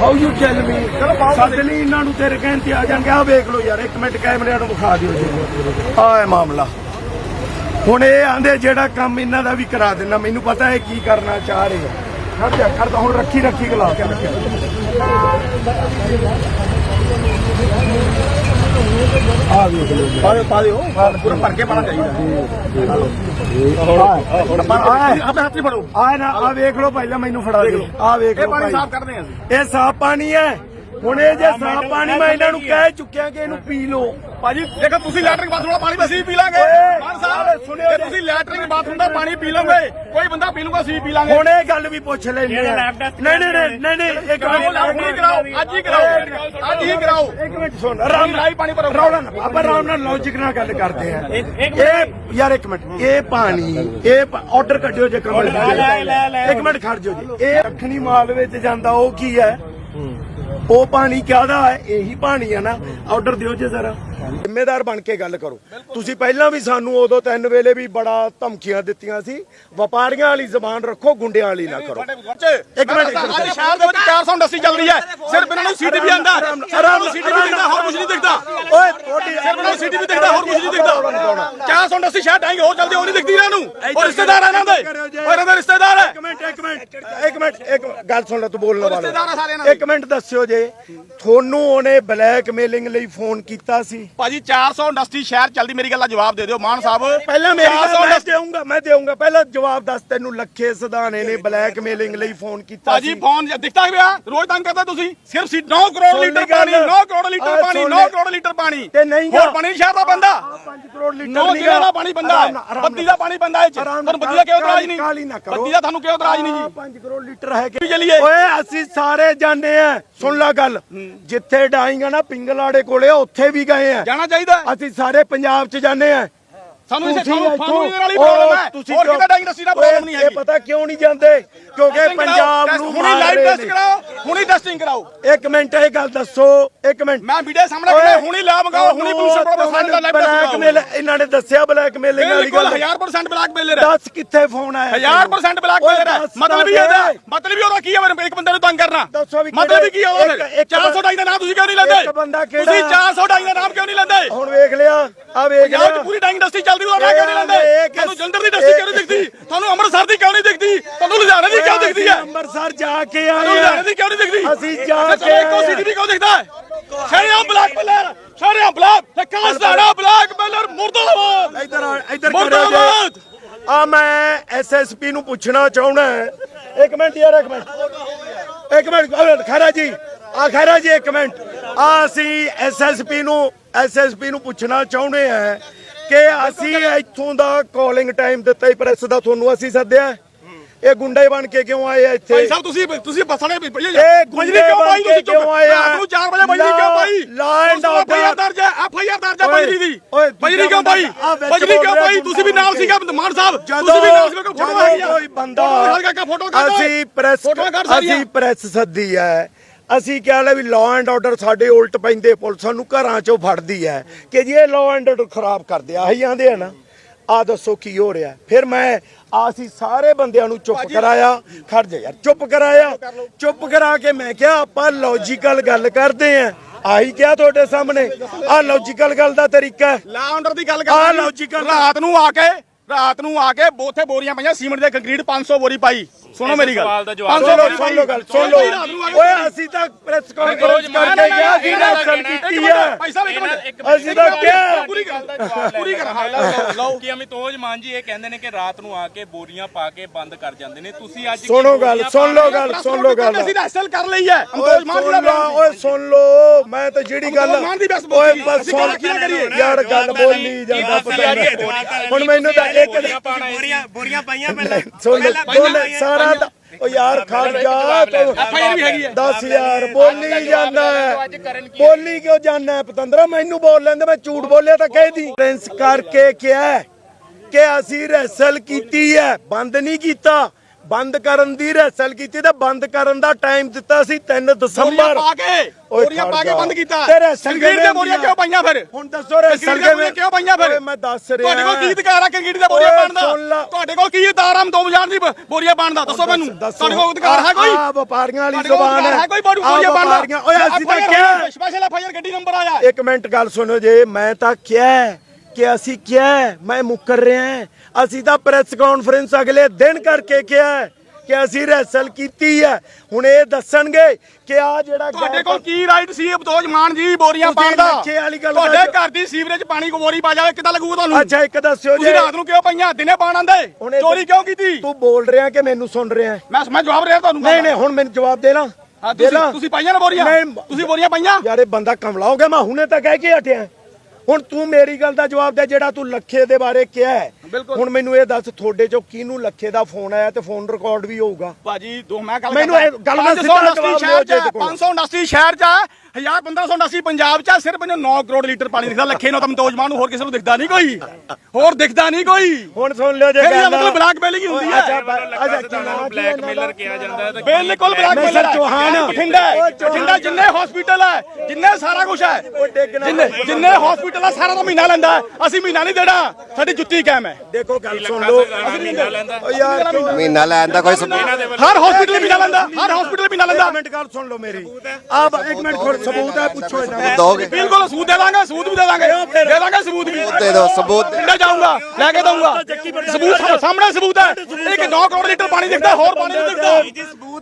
How you tell ਮੀ ਸੱਦ ਲਈ ਇਹਨਾਂ ਨੂੰ ਤੇਰੇ ਕਹਿਣ ਤੇ ਆ ਜਾਣਗੇ। ਆ ਵੇਖ ਲਓ ਯਾਰ ਇੱਕ ਮਿੰਟ ਕੈਮਰਿਆਂ ਨੂੰ ਵਿਖਾ ਦਿਓ ਜੀ। ਆ ਹੈ ਮਾਮਲਾ। ਹੁਣ ਇਹ ਆਂਦੇ ਜਿਹੜਾ ਕੰਮ ਇਹਨਾਂ ਦਾ ਵੀ ਕਰਾ ਦੇਣਾ ਮੈਨੂੰ ਪਤਾ ਹੈ ਕੀ ਕਰਨਾ ਚਾਹ ਰਹੇ ਖੜ ਜਾ ਖੜ ਹੁਣ ਰੱਖੀ ਰੱਖੀ ਗਲਾ ਕੇ ਰੱਖਿਆ ਆ। ਪਾ ਦਿਓ। ਪੂਰਾ ਭਰ ਕੇ ਪਾਣਾ ਚਾਹੀਦਾ। ਆਪਣੇ ਹੱਥ 'ਚ ਫੜੋ। ਆ ਨਾ ਆ ਵੇਖ ਲਓ ਪਹਿਲਾਂ ਮੈਨੂੰ ਫੜਾ ਦਿਓ। ਆ ਵੇਖ ਇਹ ਲਓ ਪਾਣੀ ਭਾਈ। ਸਾਫ਼ ਕਰਦੇ ਆਂ ਅਸੀਂ। ਇਹ ਸਾਫ਼ ਪਾਣੀ ਹੈ। ਹੁਣ ਇਹ ਜੇ ਸਾਫ਼ ਪਾਣੀ ਮੈਂ ਇਹਨਾਂ ਨੂੰ ਕਹਿ ਚੁੱਕਿਆ ਕਿ ਇਹਨੂੰ ਪੀ ਲਓ। ਭਾਜੀ ਦੇਖੋ ਤੁਸੀਂ ਲੈਟਰਿੰਗ ਬਾਥਰੂਮ ਦਾ ਪਾਣੀ ਵੀ ਅਸੀਂ ਪੀ ਲਾਂਗੇ। ਓਏ, ਮਾਨ ਸਾਹਿਬ ਸੁਣਿਓ। ਤੁਸੀਂ ਲੈਟਰਿੰਗ ਬਾਥਰੂਮ ਦਾ ਪਾਣੀ ਪੀ ਲਓਗੇ ਕੋਈ ਬੰਦਾ ਪੀ ਲੂਗਾ ਅਸੀਂ ਪੀ ਲਾਂਗੇ। ਹੁਣ ਇਹ ਗੱਲ ਵੀ ਪੁੱਛ ਲੈਂਦੇ ਆ। ਨਹੀਂ ਨਹੀਂ ਨਹੀਂ ਨਹੀਂ ਨਹੀਂ ਇੱਕ ਮਿੰਟ ਹੁਣੀ ਕਰਾਓ ਅੱਜ ਹੀ ਕਰਾਓ ਅੱਜ ਹੀ ਕਰਾਓ। ਇੱਕ ਮਿੰਟ ਸੁਣ ਆਰਾਮ ਨਾਲ ਪਾਣੀ ਭਰੋ। ਰੌਲਾ ਨਾ ਆਪਾਂ ਆਰਾਮ ਨਾਲ ਲੌਜੀਕ ਨਾਲ ਗੱਲ ਕਰਦੇ ਆ। ਇਹ ਯਾਰ ਇੱਕ ਮਿੰਟ ਇਹ ਪਾਣੀ ਇਹ ਆਰਡਰ ਕੱਢਿਓ ਜੇ ਕਮਲ ਇੱਕ ਮਿੰਟ ਖੜ ਜਾਓ ਜੀ। ਇਹ ਦੱਖਣੀ ਮਾਲ ਵਿੱਚ ਜਾਂਦਾ ਉਹ ਕੀ ਹੈ। ਉਹ ਪਾਣੀ ਕਾਹਦਾ ਹੈ? ਇਹੀ ਪਾਣੀ ਆ ਨਾ। ਆਰਡਰ ਦਿਓ ਜੇ ਜ਼ਰਾ। ਜ਼ਿੰਮੇਦਾਰ ਬਣ ਕੇ ਗੱਲ ਕਰੋ। ਤੁਸੀਂ ਪਹਿਲਾਂ ਵੀ ਸਾਨੂੰ ਉਦੋਂ ਤਿੰਨ ਵੇਲੇ ਵੀ ਬੜਾ ਧਮਕੀਆਂ ਦਿੱਤੀਆਂ ਸੀ। ਵਪਾਰੀਆਂ ਵਾਲੀ ਜ਼ਬਾਨ ਰੱਖੋ ਗੁੰਡਿਆਂ ਵਾਲੀ ਨਾ ਕਰੋ। ਇੱਕ ਮਿੰਟ ਅੱਜ ਸ਼ਹਿਰ ਦੇ ਵਿੱਚ 400 ਇੰਡਸਟਰੀ ਚੱਲ ਰਹੀ ਹੈ। ਸਿਰਫ ਇਹਨਾਂ ਨੂੰ ਸੀਟੀ ਵੀ ਆਂਦਾ। ਸਿਰਫ ਨੂੰ ਸੀਟੀ ਵੀ ਦਿਖਦਾ ਹੋਰ ਕੁਝ ਨਹੀਂ ਦਿਖਦਾ ਓਏ ਤੁਹਾਡੀ ਸਿਰਫ ਇਹਨਾਂ ਨੂੰ ਸੀਟੀ ਵੀ ਦਿਖਦਾ ਹੋਰ ਕੁਝ ਨਹੀਂ ਦਿਖਦਾ। 400 ਇੰਡਸਟਰੀ ਸ਼ਹਿਰ ਟਾਂਗੇ ਹੋਰ ਚੱਲਦੇ ਉਹ ਨਹੀਂ ਦਿਖਦੀ ਇਹਨਾਂ ਨੂੰ। ਉਹ ਰਿਸ਼ਤੇਦਾਰ ਆ ਇਹਨਾਂ ਦੇ। ਉਹ ਇਹਨਾਂ ਦੇ ਰਿਸ਼ਤੇਦਾਰ ਹੈ ਇੱਕ ਮਿੰਟ ਇੱਕ ਮਿੰਟ ਇੱਕ ਮਿੰਟ ਇੱਕ ਗੱਲ ਸੁਣ ਲੈ ਤੂੰ ਬੋਲਣ ਵਾਲਾ। ਇੱਕ ਮਿੰਟ ਦੱਸਿਓ ਜੇ। ਤੁਹਾਨੂੰ ਉਹਨੇ ਬਲੈਕਮੇਲਿੰਗ ਲਈ ਫੋਨ ਕੀਤਾ ਸੀ? ਭਾਜੀ 400 ਇੰਡਸਟਰੀ ਸ਼ਹਿਰ ਚੱਲਦੀ ਮੇਰੀ ਗੱਲ ਦਾ ਜਵਾਬ ਦੇ ਦਿਓ ਮਾਨ ਸਾਹਿਬ ਪਹਿਲਾਂ ਮੇਰੀ 400 ਗੱਲ ਮੈਂ ਦੇਊਂਗਾ ਮੈਂ ਦੇਊਂਗਾ ਪਹਿਲਾਂ ਜਵਾਬ ਦੱਸ ਤੈਨੂੰ ਲੱਖੇ ਸਦਾਨੇ ਨੇ ਬਲੈਕਮੇਲਿੰਗ ਲਈ ਫੋਨ ਕੀਤਾ ਭਾਜੀ ਫੋਨ ਦਿਖਦਾ ਪਿਆ ਰੋਜ਼ ਤੰਗ ਕਰਦਾ ਤੁਸੀਂ ਸਿਰਫ ਸੀ 9 ਕਰੋੜ ਲੀਟਰ। ਪਾਣੀ 9 ਕਰੋੜ ਲੀਟਰ ਪਾਣੀ ਸੁਣ 9 ਲੈ। ਕਰੋੜ ਲੀਟਰ ਪਾਣੀ ਤੇ ਨਹੀਂ ਹੋਰ। ਪਾਣੀ ਸ਼ਹਿਰ ਦਾ ਬੰਦਾ 5 ਕਰੋੜ ਲੀਟਰ 9 ਨੀਗਾ। ਕਿਲੋ ਦਾ ਪਾਣੀ ਬੰਦਾ ਬੱਤੀ। ਦਾ ਪਾਣੀ ਬੰਦਾ ਹੈ ਆਰਾਮ ਨਾਲ, ਤੁਹਾਨੂੰ ਬੱਤੀ ਦਾ ਕਿਉਂ ਇਤਰਾਜ਼ ਨਹੀਂ। ਬੱਤੀ ਦਾ ਤੁਹਾਨੂੰ ਕਿਉਂ ਇਤਰਾਜ਼ ਨਹੀਂ ਜੀ 5 ਕਰੋੜ ਲੀਟਰ ਹੈ ਕਿ ਚੱਲੀਏ। ਓਏ ਅਸੀਂ ਸਾਰੇ ਜਾਣੇ ਆ ਸੁਣ ਲੈ ਗੱਲ ਜਿੱਥੇ ਡਾਈਂਗਾ ਨਾ ਪਿੰਗਲਾੜੇ ਕੋਲੇ ਉੱਥੇ ਵੀ ਗਏ ਆ ਜਾਣਾ ਚਾਹੀਦਾ। ਅਸੀਂ ਸਾਰੇ ਪੰਜਾਬ ਚ ਜਾਂਦੇ ਆ ਸਾਨੂੰ ਇਸੇ ਨਾਲ ਹੀ ਉਹ ਪ੍ਰੋਬਲਮ ਹੈ। ਹੋਰ ਕਿਤੇ ਇੰਡਸਟਰੀ ਦਾ ਓਏ, ਪ੍ਰੋਬਲਮ ਨਹੀਂ ਇਹ ਹੈਗੀ। ਪਤਾ ਕਿਉਂ ਨਹੀਂ ਜਾਂਦੇ? ਕਿਉਂਕਿ ਪੰਜਾਬ ਕਰਾਓ, ਨੂੰ ਹੁਣੀ ਲਾਈਵ ਟੈਸਟ। ਕਰਾਓ ਹੁਣੀ ਟੈਸਟਿੰਗ ਕਰਾਓ। ਇੱਕ ਮਿੰਟ ਇਹ ਗੱਲ ਦੱਸੋ ਇੱਕ ਮਿੰਟ। ਮੈਂ ਵੀਡੀਓ ਸਾਹਮਣੇ ਕਹਿੰਦਾ ਹੁਣੀ ਲਾ ਮੰਗਾਓ ਹੁਣੀ ਪੁਲਿਸ ਕੋਲ ਸਾਰੇ ਦਾ ਲਾਈਵ ਟੈਸਟ ਬਲੈਕਮੇਲ ਇਹਨਾਂ ਨੇ ਦੱਸਿਆ ਬਲੈਕਮੇਲਿੰਗ ਵਾਲੀ ਬਿਲਕੁਲ ਗੱਲ। 1000% ਬਲੈਕ ਮੇਲਰ ਹੈ। ਦੱਸ ਕਿੱਥੇ ਫੋਨ ਆਇਆ 1000% ਬਲੈਕ ਦੱਸ ਮਤਲਬ ਹੀ ਇਹਦਾ ਦੇ। ਮਤਲਬ ਹੀ ਉਹਦਾ ਕੀ ਹੈ ਇੱਕ ਬੰਦੇ ਨੂੰ ਤੰਗ ਕਰਨਾ। ਦੱਸੋ ਵੀ ਮਤਲਬ ਹੀ ਕੀ ਹੈ ਉਹਦਾ ਇੱਕ- ਫਿਰ। ਇੱਕ 400 ਡਾਈ ਦਾ ਨਾਮ ਤੁਸੀਂ ਕਿਉਂ ਨਹੀਂ ਲੈਂਦੇ? ਇੱਕ ਬੰਦਾ ਕਿਹੜਾ- ਤੁਸੀਂ 400 ਡਾਈ ਦਾ ਨਾਮ ਕਿਉਂ ਨਹੀਂ ਲੈਂਦੇ? ਹੁਣ ਵੇਖ ਲਿਆ ਆ ਵੇਖ ਲਿਆ। ਪੂਰੀ ਡਾਈਂਗ ਇੰਡਸਟਰੀ ਉਹਦਾ ਨਾਮ ਕਿਉਂ ਨਹੀਂ ਲੈਂਦੇ ਤੁਹਾਨੂੰ ਜਲੰਧਰ ਦੀ ਇੰਡਸਟਰੀ ਕਿਉਂ ਨਹੀਂ ਦਿਖਦੀ? ਤੁਹਾਨੂੰ ਅੰਮ੍ਰਿਤਸਰ ਦੀ ਕਿਉਂ ਨਹੀਂ ਦਿਖਦੀ? ਤੁਹਾਨੂੰ ਲੁਧਿਆਣੇ ਦੀ ਕਿਉਂ ਦਿਖਦੀ ਹੈ? ਅੰਮ੍ਰਿਤਸਰ ਜਾ ਕੇ ਤੁਹਾਨੂੰ ਆਏ ਲੁਧਿਆਣੇ ਆ ਦੀ ਕਿਉਂ ਨਹੀਂ ਦਿਖਦੀ? ਅਸੀਂ ਜਾ ਕੇ ਇੱਕੋ ਆਏ ਸਿਟੀ ਦੀ ਕਿਉਂ ਦਿਖਦਾ ਹੈ? ਸ਼ਰਿਆਮ ਬਲੈਕ ਮੇਲਰ ਸ਼ਰਿਆਮ ਬਲੈਕ ਤੇ ਕਾਸਟਾੜਾ ਬਲੈਕ ਮੇਲਰ ਮੁਰਦਾਬਾਦ! ਇੱਧਰ ਆ ਇੱਧਰ ਮੁਰਦਾਬਾਦ! ਆ ਮੈਂ ਐਸਐਸਪੀ ਨੂੰ ਪੁੱਛਣਾ ਚਾਹਣਾ ਇੱਕ ਮਿੰਟ ਯਾਰ ਇੱਕ ਮਿੰਟ। ਇੱਕ ਮਿੰਟ ਖੈਰਾ ਜੀ। ਆ ਖੈਰਾ ਜੀ ਇੱਕ ਮਿੰਟ। ਆ ਅਸੀਂ ਐਸਐਸਪੀ ਨੂੰ ਐਸਐਸਪੀ ਨੂੰ ਪੁੱਛਣਾ ਚਾਹੁੰਦੇ ਆ ਕਿ ਅਸੀਂ ਇੱਥੋਂ ਦਾ ਕਾਲਿੰਗ ਟਾਈਮ ਦਿੱਤਾ ਹੀ ਪ੍ਰੈਸ ਦਾ ਤੁਹਾਨੂੰ ਅਸੀਂ ਸੱਦਿਆ। ਇਹ ਗੁੰਡੇ ਬਣ ਕੇ ਕਿਉਂ ਆਏ ਆ ਇੱਥੇ? ਭਾਈ ਸਾਹਿਬ ਤੁਸੀਂ ਤੁਸੀਂ ਬੱਸਾਂ ਨੇ ਇਹ ਗੁੰਡੇ ਕਿਉਂ ਪਾਈ ਤੁਸੀਂ ਕਿਉਂ ਆਏ ਆ? ਨੂੰ 4 ਵਜੇ ਬਜਲੀ ਕਿਉਂ ਪਾਈ Law and order। F I R ਦਰਜ ਹੈ ਐਫ ਆਈ ਆਰ ਦਰਜ ਹੈ ਬਜਲੀ ਦੀ। ਓਏ, ਬਜਲੀ ਕਿਉਂ ਪਾਈ ਬਜਲੀ ਕਿਉਂ ਪਾਈ ਤੁਸੀਂ ਵੀ ਨਾਲ ਸੀਗਾ ਮਾਨ ਸਾਹਿਬ। ਤੁਸੀਂ ਵੀ ਨਾਲ ਸੀਗਾ ਫੋਟੋ ਆ ਕੋਈ ਬੰਦਾ ਅਸੀਂ ਪ੍ਰੈਸ ਅਸੀਂ ਪ੍ਰੈਸ ਸੱਦੀ ਹੈ। ਅਸੀਂ ਕਿਹਾ ਲੈ ਵੀ ਲਾਅ ਐਂਡ ਆਰਡਰ ਸਾਡੇ ਉਲਟ ਪੈਂਦੇ ਪੁਲਿਸ ਸਾਨੂੰ ਘਰਾਂ ਚੋਂ ਫੜਦੀ ਹੈ ਕਿ ਜੀ ਇਹ ਲਾਅ ਐਂਡ ਆਰਡਰ ਖਰਾਬ ਕਰਦੇ ਆ ਆਹੀ ਆਂਦੇ ਆ ਨਾ। ਆ ਦੱਸੋ ਕੀ ਹੋ ਰਿਹਾ। ਫਿਰ ਮੈਂ ਆ ਅਸੀਂ ਸਾਰੇ ਬੰਦਿਆਂ ਨੂੰ ਚੁੱਪ ਕਰਾਇਆ। ਖੜ ਜਾ ਯਾਰ ਚੁੱਪ ਕਰਾਇਆ। ਚੁੱਪ ਕਰਾ ਕੇ ਮੈਂ ਕਿਹਾ ਆਪਾਂ ਲੌਜੀਕਲ ਗੱਲ ਕਰਦੇ ਆ। ਆਹੀ ਕਿਹਾ ਤੁਹਾਡੇ ਸਾਹਮਣੇ। ਆ ਲੌਜੀਕਲ ਗੱਲ ਦਾ ਤਰੀਕਾ ਲਾ ਆਰਡਰ ਦੀ ਗੱਲ ਆਹ ਕਰ logical- ਰਾਤ ਨੂੰ ਆ ਕੇ ਰਾਤ ਨੂੰ ਆ ਕੇ ਉੱਥੇ ਬੋਰੀਆਂ ਪਈਆਂ ਸੀਮੈਂਟ ਦੇ ਕੰਕਰੀਟ 500 ਬੋਰੀ ਪਾਈ। ਸੁਣੋ ਮੇਰੀ ਗੱਲ। 500 ਸੁਣ ਲਓ ਸੁਣ ਲਓ ਗੱਲ ਸੁਣ ਲਓ। ਓਏ ਅਸੀਂ ਤਾਂ ਪ੍ਰੈਸ ਕਾਨਫਰੰਸ ਕਰਕੇ ਗਿਆ ਸੀ ਰੈਸਲ ਕੀਤੀ ਹੈ ਭਾਈ ਸਾਹਿਬ ਇੱਕ ਮਿੰਟ। ਅਸੀਂ ਤਾਂ ਕਿਹਾ। ਪੂਰੀ ਗੱਲ ਪੂਰੀ ਕਰ ਲਓ। ਕਿ ਅਮਿਤੋਜ ਮਾਨ ਜੀ ਇਹ ਕਹਿੰਦੇ ਨੇ ਕਿ ਰਾਤ ਨੂੰ ਆ ਕੇ ਬੋਰੀਆਂ ਪਾ ਕੇ ਬੰਦ ਕਰ ਜਾਂਦੇ ਨੇ। ਤੁਸੀਂ ਅੱਜ ਸੁਣੋ ਗੱਲ ਸੁਣ ਲਓ ਗੱਲ ਸੁਣ ਲਓ ਗੱਲ। ਅਸੀਂ ਰੈਸਲ ਕਰ ਲਈ ਹੈ। ਅੰਦੋਜ ਮਾਨ ਜਿਹੜਾ ਲਓ ਓਏ ਸੁਣ ਲਓ। ਮੈਂ ਤਾਂ ਜਿਹੜੀ ਗੱਲ ਦੀ ਓਏ ਬਸ ਸੁਣ। ਗੱਲ ਕੀ ਨਾ ਕਰੀਏ? ਯਾਰ ਗੱਲ ਬੋਲੀ ਜਾਂਦਾ ਪਤਾ ਨਹੀਂ। ਹੁਣ ਮੈਨੂੰ ਤਾਂ ਇੱਕ ਬੋਰੀਆਂ ਬੋਰੀਆਂ ਪਾਈਆਂ ਪਹਿਲਾਂ। ਸੁਣ ਲੈ ਦੋਨੇ ਸਾਰਾ ਦਾ- ਓ ਯਾਰ ਵੀ ਹੈਗੀ ਹੈ। 10000 ਬੋਲੀ ਜਾਂਦਾ ਹੈ। ਬੋਲੀ ਕਿਉਂ ਜਾਂਦਾ ਹੈ? ਪਤੰਦਰਾ ਮੈਨੂੰ ਬੋਲ ਲੈਂਦੇ ਮੈਂ ਝੂਠ ਬੋਲਿਆ ਤਾਂ ਕਹਿਦੀ ਪ੍ਰਿੰਸ ਕਰਕੇ ਕਿਹਾ ਹੈ ਕਿ ਅਸੀਂ ਰੈਸਲ ਕੀਤੀ ਹੈ। ਬੰਦ ਨਹੀਂ ਕੀਤਾ। ਬੰਦ ਕਰਨ ਦੀ ਰੈਸਲ ਕੀਤੀ ਤੇ ਬੰਦ ਕਰਨ ਦਾ ਟਾਈਮ ਦਿੱਤਾ ਸੀ 3 ਬੋਰੀਆਂ ਦਸੰਬਰ ਪਾ ਕੇ ਬੋਰੀਆਂ ਪਾ ਕੇ। ਬੰਦ ਕੀਤਾ। ਤੇ ਰੈਸਲ ਕੰਕਰੀਟ ਕਿਵੇਂ ਦੀਆਂ ਬੋਰੀਆਂ ਕਿਉਂ ਪਾਈਆਂ ਫਿਰ? ਹੁਣ ਦੱਸੋ ਰੈਸਲ ਕੰਕਰੀਟ ਦੀਆਂ ਬੋਰੀਆਂ ਕਿਉਂ ਪਾਈਆਂ ਫਿਰ? ਓਏ ਮੈਂ ਦੱਸ ਰਿਹਾ। ਤੁਹਾਡੇ ਕੋਲ ਕੀ ਅਧਿਕਾਰ ਆ ਕੰਕਰੀਟ ਦੀਆਂ ਬੋਰੀਆਂ ਓਏ ਪਾਉਣ ਦਾ? ਸੁਣ ਲਾ। ਤੁਹਾਡੇ ਕੋਲ ਕੀ ਅਧਿਕਾਰ ਆ? ਦੋ ਬਾਜ਼ਾਰ ਦੀ ਬ- ਬੋਰੀਆਂ ਪਾਉਣ ਦਾ? ਦੱਸੋ ਮੈਨੂੰ। ਤੁਹਾਡੇ ਕੋਲ ਅਧਿਕਾਰ ਹੈ ਕੋਈ? ਆ ਵਪਾਰੀਆਂ ਵਾਲੀ ਤੁਹਾਡੇ ਕੋਲ ਜ਼ੁਬਾਨ ਅਧਿਕਾਰ ਹੈ। ਹੈ ਕੋਈ? ਬੋਰੀ- ਆਹ ਬੋਰੀਆਂ ਪਾਉਣ ਦਾ? ਵਪਾਰੀਆਂ- ਓਏ ਅਸੀਂ ਤਾਂ ਕਿਹਾ ਸਪੈਸ਼ਲ ਐਫਆਈਆਰ ਗੱਡੀ ਨੰਬਰ ਆਇਆ। ਇੱਕ ਮਿੰਟ ਗੱਲ ਸੁਣੋ ਜੇ ਮੈਂ ਤਾਂ ਕਿਹਾ ਕਿ ਅਸੀਂ ਕਿਹਾ ਮੈਂ ਮੁੱਕਰ ਰਿਹਾ ਹਾਂ। ਅਸੀਂ ਤਾਂ ਪ੍ਰੈਸ ਕਾਨਫਰੰਸ ਅਗਲੇ ਦਿਨ ਕਰਕੇ ਕਿਹਾ ਕਿ ਅਸੀਂ ਰੈਸਲ ਕੀਤੀ ਹੈ। ਹੁਣ ਇਹ ਦੱਸਣਗੇ ਕਿ ਆ ਜਿਹੜਾ ਤੁਹਾਡੇ ਕੋਲ ਕੀ ਰਾਈਟ ਸੀ? ਅਬਤੋਜ ਮਾਨ ਜੀ ਬੋਰੀਆਂ ਤੁਸੀਂ ਪਾਉਣ ਦਾ। ਲੱਖੇ ਵਾਲੀ ਗੱਲ ਤੁਹਾਡੇ। ਘਰ ਦੀ ਸੀਵਰੇਜ ਪਾਣੀ ਕੋ ਬੋਰੀ ਪਾ ਜਾਵੇ ਕਿੱਦਾਂ ਲੱਗੂਗਾ ਤੁਹਾਨੂੰ? ਅੱਛਾ ਇੱਕ ਦੱਸਿਓ ਤੁਸੀਂ ਜੇ ਰਾਤ ਨੂੰ ਕਿਉਂ ਪਈਆਂ? ਦਿਨੇ ਪਾਣ ਆਂਦੇ ਚੋਰੀ ਕਿਉਂ ਕੀਤੀ? ਤੂੰ ਬੋਲ ਰਿਹਾ ਕਿ ਮੈਨੂੰ ਸੁਣ ਰਿਹਾ? ਮੈਂ ਮੈਂ ਜਵਾਬ ਰਿਹਾ ਤੁਹਾਨੂੰ ਨਹੀਂ ਨਹੀਂ ਹੁਣ ਮੈਨੂੰ ਜਵਾਬ ਦੇ ਲਾ ਤੁਸੀਂ ਤੁਸੀਂ ਪਾਈਆਂ ਨਾ ਬੋਰੀਆਂ। ਤੁਸੀਂ ਬੋਰੀਆਂ ਪਾਈਆਂ? ਯਾਰ ਇਹ ਬੰਦਾ ਕਮਲਾ ਹੋ ਗਿਆ ਮੈਂ ਹੁਣੇ ਤਾਂ ਕਹਿ ਕੇ ਹਟਿਆ। ਹੁਣ ਤੂੰ ਮੇਰੀ ਗੱਲ ਦਾ ਜਵਾਬ ਦੇ ਜਿਹੜਾ ਤੂੰ ਲੱਖੇ ਦੇ ਬਾਰੇ ਕਿਹਾ ਹੈ। ਬਿਲਕੁਲ। ਹੁਣ ਮੈਨੂੰ ਇਹ ਦੱਸ ਤੁਹਾਡੇ ਚੋਂ ਕਿਹਨੂੰ ਲੱਖੇ ਦਾ ਫੋਨ ਆਇਆ ਤੇ ਫੋਨ ਰਿਕਾਰਡ ਵੀ ਹੋਊਗਾ ਭਾਜੀ ਦੋ ਮੈਂ ਗੱਲ ਮੈਨੂੰ ਇਹ ਗੱਲ ਦਾ ਸਿੱਧਾ ਜਵਾਬ ਸ਼ਹਿਰ ਚ ਜੇ ਤੇ ਕੋਲ। 589 ਸ਼ਹਿਰ ਚ 1000 1589 ਪੰਜਾਬ ਚ ਸਿਰਫ ਇਹਨੂੰ 9 ਕਰੋੜ ਲੀਟਰ ਪਾਣੀ ਦਿਖਦਾ ਲੱਖੇ ਨੂੰ ਤਾਂ ਮਤੋਜ ਮਾਨ ਨੂੰ ਹੋਰ ਕਿਸੇ ਨੂੰ ਦਿਖਦਾ ਨਹੀਂ ਕੋਈ ਹੋਰ ਦਿਖਦਾ ਨਹੀਂ ਕੋਈ ਹੁਣ ਸੁਣ ਲਿਓ ਜੇ ਗੱਲ ਮਤਲਬ ਬਲੈਕਮੇਲਿੰਗ ਹੁੰਦੀ ਹੈ ਅੱਛਾ ਅੱਛਾ ਦਾ? ਬਲੈਕਮੇਲਰ ਕਿਹਾ ਜਾਂਦਾ ਹੈ ਤਾਂ ਬਿਲਕੁਲ ਬਲੈਕਮੇਲਰ ਚੌਹਾਨ। ਬਠਿੰਡਾ। ਬਠਿੰਡਾ ਜਿੰਨੇ ਹਸਪੀਟਲ ਹੈ ਜਿੰਨੇ ਸਾਰਾ ਕੁਝ ਹੈ ਜਿੰਨੇ ਹਸਪੀਟਲ ਹੈ ਸਾਰਾ ਤਾਂ ਮਹੀਨਾ ਲੈਂਦਾ। ਅਸੀਂ ਮਹੀਨਾ ਨਹੀਂ ਦੇਣਾ ਸਾਡੀ ਜੁੱਤੀ ਕਾਇਮ ਹੈ ਦੇਖੋ ਗੱਲ ਸੁਣ ਲਓ। ਮਹੀਨਾ ਲੈਂਦਾ। ਓ ਯਾਰ ਕਿਉਂ? ਮਹੀਨਾ ਲੈਣ ਦਾ ਕੋਈ ਸਬੂਤ ਹਰ ਹਸਪੀਟਲ ਮਹੀਨਾ ਲੈਂਦਾ ਹਰ ਹਸਪੀਟਲ ਮਹੀਨਾ ਲੈਂਦਾ। ਇੱਕ ਮਿੰਟ ਗੱਲ ਸੁਣ ਲਓ ਮੇਰੀ ਆਪ ਇੱਕ ਮਿੰਟ ਖੁਦ ਸਬੂਤ ਹੈ ਪੁੱਛੋ ਇਹਨਾਂ ਨੂੰ। ਦੋਗੇ। ਬਿਲਕੁਲ ਸਬੂਤ ਦੇ ਦਾਂਗੇ ਸਬੂਤ ਵੀ ਦੇ ਦਾਂਗੇ। ਦੇ ਦਾਂਗੇ ਸਬੂਤ ਵੀ। ਦੇ ਦਿਓ ਸਬੂਤ। ਪਿੰਡਾ ਜਾਊਂਗਾ ਲੈ ਕੇ ਦਊਂਗਾ ਸਬੂਤ ਸਾਹਮਣੇ ਸਬੂਤ ਹੈ। ਇੱਕ 9 ਕਰੋੜ ਲੀਟਰ ਪਾਣੀ ਦਿਖਦਾ ਹੋਰ ਪਾਣੀ ਨਹੀਂ ਦਿਖਦਾ। ਇਸ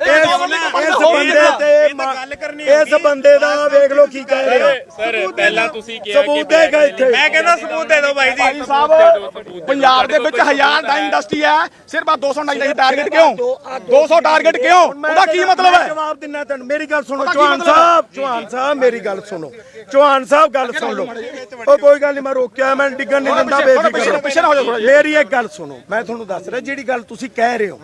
ਇਸ ਬੰਦੇ ਤੇ ਮਾ- ਇਸ ਬੰਦੇ ਦਾ ਵੇਖ ਲਓ ਕੀ ਕਹਿ ਰਿਹਾ। ਸਰ ਪਹਿਲਾਂ ਤੁਸੀਂ ਕਿਹਾ ਕਿ ਸਬੂਤ ਦੇਗਾ ਇੱਥੇ। ਮੈਂ ਕਹਿੰਦਾ ਸਬੂਤ ਦੇ ਦਿਓ ਬਾਈ ਭਾਈ ਸਾਹਿਬ ਪੰਜਾਬ ਦੇ ਵਿੱਚ ਹਜ਼ਾਰ ਦਾ ਇੰਡਸਟਰੀ ਹੈ ਸਿਰਫ ਆ 200 ਨਹੀਂ ਟਾਰਗੇਟ ਕਿਉਂ? 200 ਟਾਰਗੇਟ ਕਿਉਂ? ਉਹਦਾ ਕੀ ਮਤਲਬ ਹੈ? ਜਵਾਬ ਦਿੰਨਾ ਤੈਨੂੰ ਮੇਰੀ ਗੱਲ ਸੁਣੋ ਚੌਹਾਨ? ਸਾਹਿਬ ਚੌਹਾਨ ਸਾਹਿਬ ਮੇਰੀ ਗੱਲ ਸੁਣੋ ਚੌਹਾਨ ਸਾਹਿਬ ਗੱਲ ਸੁਣ ਲਓ। ਉਹ ਕੋਈ ਗੱਲ ਨਹੀਂ ਮੈਂ ਰੋਕਿਆ ਮੈਂ ਡਿੱਗਣ ਨਹੀਂ ਦਿੰਦਾ ਬੇਫਿਕਰ ਮੇਰੀ ਇੱਕ ਗੱਲ ਸੁਣੋ ਮੈਂ ਤੁਹਾਨੂੰ ਦੱਸ ਰਿਹਾ ਜਿਹੜੀ ਗੱਲ ਤੁਸੀਂ ਕਹਿ ਰਹੇ ਹੋ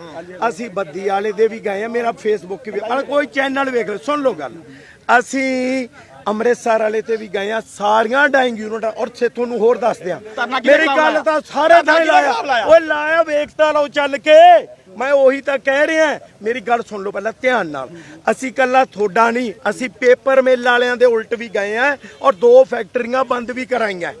ਅਸੀਂ ਬੱਦੀ ਵਾਲੇ ਦੇ ਵੀ ਗਏ ਆ ਮੇਰਾ ਫੇਸਬੁੱਕ ਵੀ ਕੋਈ ਚੈਨਲ ਵੇਖ ਲਓ ਸੁਣ ਲਓ ਗੱਲ। ਅਸੀਂ ਅੰਮ੍ਰਿਤਸਰ ਵਾਲੇ ਤੇ ਵੀ ਗਏ ਆ ਸਾਰੀਆਂ ਡਾਈਂਗ ਯੂਨਿਟ ਔਰ ਸੇ ਤੁਹਾਨੂੰ ਹੋਰ ਦੱਸ ਦਿਆਂ। ਮੇਰੀ ਗੱਲ? ਤਾਂ ਸਾਰੇ ਥਾਂ ਲਾਇਆ? ਓਏ ਲਾਇਆ ਵੇਖਤਾ ਲਓ ਚੱਲ ਕੇ। ਮੈਂ ਉਹੀ ਤਾਂ ਕਹਿ ਰਿਹਾ ਮੇਰੀ ਗੱਲ ਸੁਣ ਲਓ ਪਹਿਲਾਂ ਧਿਆਨ ਨਾਲ। ਅਸੀਂ ਕੱਲਾ ਤੁਹਾਡਾ ਨਹੀਂ ਅਸੀਂ ਪੇਪਰ ਮਿਲ ਵਾਲਿਆਂ ਦੇ ਉਲਟ ਵੀ ਗਏ ਆ ਔਰ ਦੋ ਫੈਕਟਰੀਆਂ ਬੰਦ ਵੀ ਕਰਾਈਆਂ।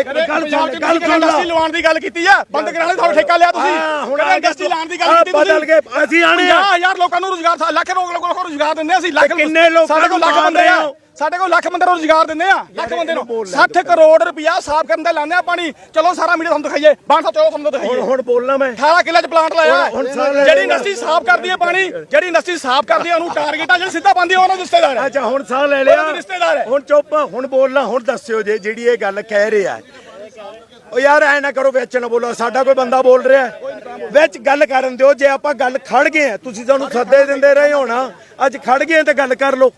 ਇੱਕ ਗੱਲ ਸੁਣ ਗੱਲ ਸੁਣ ਇੰਡਸਟਰੀ ਲਾ ਲਵਾਉਣ ਦੀ ਗੱਲ ਕੀਤੀ ਆ? ਬੰਦ ਕਰਾਉਣ ਦਾ ਠੇਕਾ ਲਿਆ ਤੁਸੀਂ? ਹੁਣ ਇੰਡਸਟਰੀ ਲਾਉਣ ਦੀ ਗੱਲ ਕੀਤੀ ਤੁਸੀਂ? ਬਦਲ ਗਏ, ਅਸੀਂ ਆਣੇ ਆ। 50000 ਲੋਕਾਂ ਨੂੰ ਰੋਜ਼ਗਾਰ ਲੱਖ ਲੋਕਾਂ ਨੂੰ ਰੋਜ਼ਗਾਰ ਦਿੰਦੇ ਆ ਅਸੀਂ ਲੱਖ ਤੇ ਕਿੰਨੇ ਲੋਕਾਂ ਸਾਡੇ ਕੋਲ ਨੂੰ ਲੱਖ ਮਾਰ ਬੰਦੇ ਰਹੇ ਆ। ਹੋ? ਸਾਡੇ ਕੋਲ ਲੱਖ ਬੰਦੇ ਨੂੰ ਰੋਜ਼ਗਾਰ ਦਿੰਦੇ ਆ ਲੱਖ ਬੰਦੇ ਨੂੰ। 60 ਕਰੋੜ ਰੁਪਇਆ ਸਾਫ਼ ਕਰਨ ਦਾ ਲਾਉਂਦੇ ਆ ਪਾਣੀ। ਚਲੋ ਸਾਰਾ ਮੀਡੀਆ ਤੁਹਾਨੂੰ ਦਿਖਾਈਏ ਬਾਣ ਸਾ ਚਲੋ ਤੁਹਾਨੂੰ ਦਿਖਾਈਏ। ਹੁਣ ਬੋਲਣਾ ਮੈਂ। 18 ਕਿੱਲੇ ਚ ਪਲਾਂਟ ਲਾਇਆ ਜਿਹੜੀ ਇੰਡਸਟਰੀ ਸਾਫ਼ ਕਰਦੀ ਹੈ ਪਾਣੀ ਜਿਹੜੀ ਇੰਡਸਟਰੀ ਸਾਫ਼ ਕਰਦੀ ਹੈ ਉਹਨੂੰ ਟਾਰਗੇਟ ਆ ਜਿਹੜੀ ਸਿੱਧਾ ਹੈ ਉਹਨਾਂ ਦੇ ਰਿਸ਼ਤੇਦਾਰ ਹੈ। ਅੱਛਾ ਹੁਣ ਸਾਹ ਲੈ ਲਿਆ। ਹੁਣ ਚੁੱਪ ਹੁਣ ਬੋਲਣਾ ਹੁਣ ਦੱਸਿਓ ਜੇ ਜਿਹੜੀ ਇਹ ਗੱਲ ਕਹਿ ਰਿਹਾ ਓ ਯਾਰ ਐ ਨਾ ਕਰੋ ਵਿੱਚ ਨਾ ਬੋਲੋ। ਸਾਡਾ ਕੋਈ ਬੰਦਾ ਬੋਲ ਰਿਹਾ। ਵਿੱਚ ਗੱਲ ਕਰਨ ਦਿਓ ਜੇ ਆਪਾਂ ਗੱਲ ਖੜ ਗਏ ਤੁਸੀਂ ਸਾਨੂੰ ਸੱਦੇ ਦਿੰਦੇ ਰਹੇ ਹੋਣਾ ਅੱਜ ਖੜ ਗਏ ਤੇ ਗੱਲ ਕਰ ਲਓ।